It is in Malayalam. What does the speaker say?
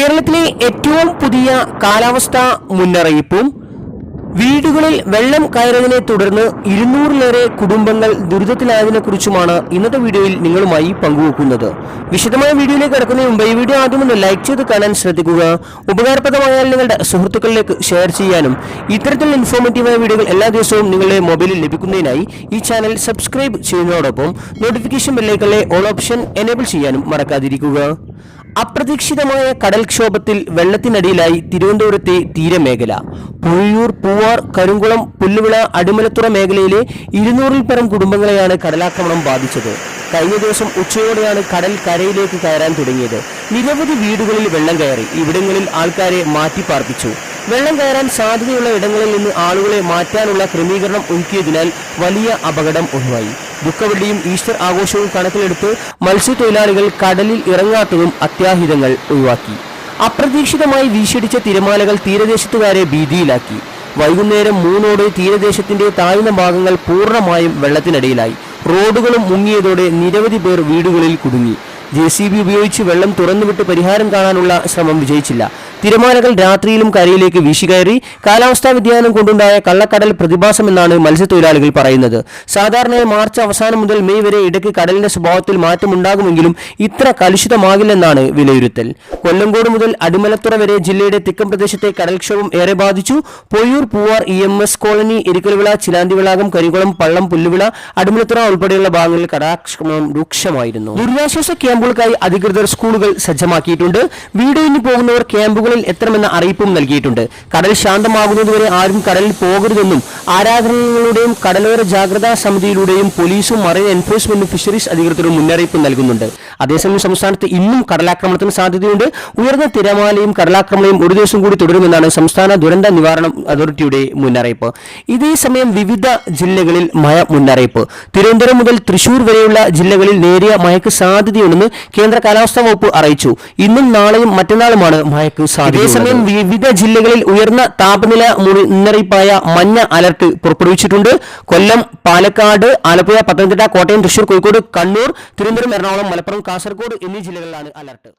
കേരളത്തിലെ ഏറ്റവും പുതിയ കാലാവസ്ഥാ മുന്നറിയിപ്പും വീടുകളിൽ വെള്ളം കയറിയതിനെ തുടർന്ന് ഇരുന്നൂറിലേറെ കുടുംബങ്ങൾ ദുരിതത്തിലായതിനെ കുറിച്ചുമാണ് ഇന്നത്തെ വീഡിയോയിൽ നിങ്ങളുമായി പങ്കുവെക്കുന്നത്. വിശദമായ വീഡിയോയിലേക്ക് കിടക്കുന്ന മുമ്പ് ഈ വീഡിയോ ആദ്യം ഒന്ന് ലൈക്ക് ചെയ്ത് കാണാൻ ശ്രദ്ധിക്കുക. ഉപകാരപ്രദമായാൽ നിങ്ങളുടെ സുഹൃത്തുക്കളിലേക്ക് ഷെയർ ചെയ്യാനും ഇത്തരത്തിലുള്ള ഇൻഫോർമേറ്റീവായ വീഡിയോകൾ എല്ലാ ദിവസവും നിങ്ങളുടെ മൊബൈലിൽ ലഭിക്കുന്നതിനായി ഈ ചാനൽ സബ്സ്ക്രൈബ് ചെയ്യുന്നതോടൊപ്പം നോട്ടിഫിക്കേഷൻ ബെല്ലൈക്കണിലെ ഓൾ ഓപ്ഷൻ എനേബിൾ ചെയ്യാനും മറക്കാതിരിക്കുക. അപ്രതീക്ഷിതമായ കടൽക്ഷോഭത്തിൽ വെള്ളത്തിനടിയിലായി തിരുവനന്തപുരത്തെ തീരമേഖല. പുഴയൂർ പൂവാർ കരുങ്കുളം പുല്ലുവിള അടിമലത്തുറ മേഖലയിലെ ഇരുന്നൂറിൽ പരം കുടുംബങ്ങളെയാണ് കടലാക്രമണം ബാധിച്ചത്. കഴിഞ്ഞ ദിവസം ഉച്ചയോടെയാണ് കടൽ കരയിലേക്ക് കയറാൻ തുടങ്ങിയത്. നിരവധി വീടുകളിൽ വെള്ളം കയറി. ഇവിടങ്ങളിൽ ആൾക്കാരെ മാറ്റിപ്പാർപ്പിച്ചു വെള്ളം കയറാൻ സാധ്യതയുള്ള ഇടങ്ങളിൽ നിന്ന് ആളുകളെ മാറ്റാനുള്ള ക്രമീകരണം ഒരുക്കിയതിനാൽ വലിയ അപകടം ഒഴിവായി. ദുഃഖവെള്ളിയും ഈസ്റ്റർ ആഘോഷവും കണക്കിലെടുത്ത് മത്സ്യത്തൊഴിലാളികൾ കടലിൽ ഇറങ്ങാത്തതും അത്യാഹിതങ്ങൾ ഒഴിവാക്കി. അപ്രതീക്ഷിതമായി വീശടിച്ച തിരമാലകൾ തീരദേശത്തുകാരെ ഭീതിയിലാക്കി. വൈകുന്നേരം മൂന്നോടെ തീരദേശത്തിന്റെ താഴ്ന്ന ഭാഗങ്ങൾ പൂർണമായും വെള്ളത്തിനടിയിലായി. റോഡുകളും മുങ്ങിയതോടെ നിരവധി പേർ വീടുകളിൽ കുടുങ്ങി. ജെ ഉപയോഗിച്ച് വെള്ളം തുറന്നുവിട്ട് പരിഹാരം കാണാനുള്ള ശ്രമം വിജയിച്ചില്ല. തിരമാലകൾ രാത്രിയിലും കരയിലേക്ക് വീശികയറി കാലാവസ്ഥാ വ്യതിയാനം കൊണ്ടുണ്ടായ കള്ളക്കടൽ പ്രതിഭാസമെന്നാണ് മത്സ്യത്തൊഴിലാളികൾ പറയുന്നത്. സാധാരണയായി മാർച്ച് അവസാനം മുതൽ മെയ് വരെ ഇടയ്ക്ക് കടലിന്റെ സ്വഭാവത്തിൽ മാറ്റമുണ്ടാകുമെങ്കിലും ഇത്ര കലുഷിതമാകില്ലെന്നാണ് വിലയിരുത്തൽ. കൊല്ലംകോട് മുതൽ അടിമലത്തുറ വരെ ജില്ലയുടെ തെക്കൻ പ്രദേശത്തെ കടൽക്ഷോഭം ഏറെ ബാധിച്ചു. Poyyur Poovar E M S colony Erikkalvila Chilanthivilakam Karikulam Pallam Pulluvila Adimalathura ഉൾപ്പെടെയുള്ള ഭാഗങ്ങളിൽ കടാക്ഷമം രൂക്ഷമായിരുന്നു. ദുരിതാശ്വാസ ക്യാമ്പുകൾക്കായി അധികൃതർ സ്കൂളുകൾ സജ്ജമാക്കിയിട്ടുണ്ട്. വീടിന് പോകുന്നവർ ക്യാമ്പുകളിൽ എത്തണമെന്ന അറിയിപ്പും നൽകിയിട്ടുണ്ട്. കടൽ ശാന്തമാകുന്നതുവരെ ആരും കടലിൽ പോകരുതെന്നും ആരാധനകളുടെയും കടലോര ജാഗ്രതാ സമിതിയിലൂടെയും പോലീസും മറൈൻ എൻഫോഴ്സ്മെന്റും ഫിഷറീസ് അധികൃതരും മുന്നറിയിപ്പ് നൽകുന്നുണ്ട്. അതേസമയം സംസ്ഥാനത്ത് ഇന്നും കടലാക്രമണത്തിന് സാധ്യതയുണ്ട്. ഉയർന്ന തിരമാലയും കടലാക്രമണവും ഒരു ദിവസം കൂടി തുടരുമെന്നാണ് സംസ്ഥാന ദുരന്ത നിവാരണ അതോറിറ്റിയുടെ മുന്നറിയിപ്പ്. ഇതേ സമയം വിവിധ ജില്ലകളിൽ മഴ മുന്നറിയിപ്പ്. തിരുവനന്തപുരം മുതൽ തൃശൂർ വരെയുള്ള ജില്ലകളിൽ നേരിയ മഴയ്ക്ക് സാധ്യതയുണ്ടെന്ന് കേന്ദ്ര കാലാവസ്ഥാ വകുപ്പ് അറിയിച്ചു. ഇന്നും നാളെയും മറ്റന്നാളുമാണ് മഴയ്ക്ക് സാധ്യത അതേസമയം വിവിധ ജില്ലകളിൽ ഉയർന്ന താപനില മുന്നറിയിപ്പായ മഞ്ഞ അലർട്ട് പുറപ്പെടുവിച്ചിട്ടുണ്ട്. കൊല്ലം പാലക്കാട് ആലപ്പുഴ പത്തനംതിട്ട കോട്ടയം തൃശൂർ കോഴിക്കോട് കണ്ണൂർ തിരുവനന്തപുരം എറണാകുളം മലപ്പുറം കാസർഗോഡ് എന്നീ ജില്ലകളിലാണ് അലർട്ട്.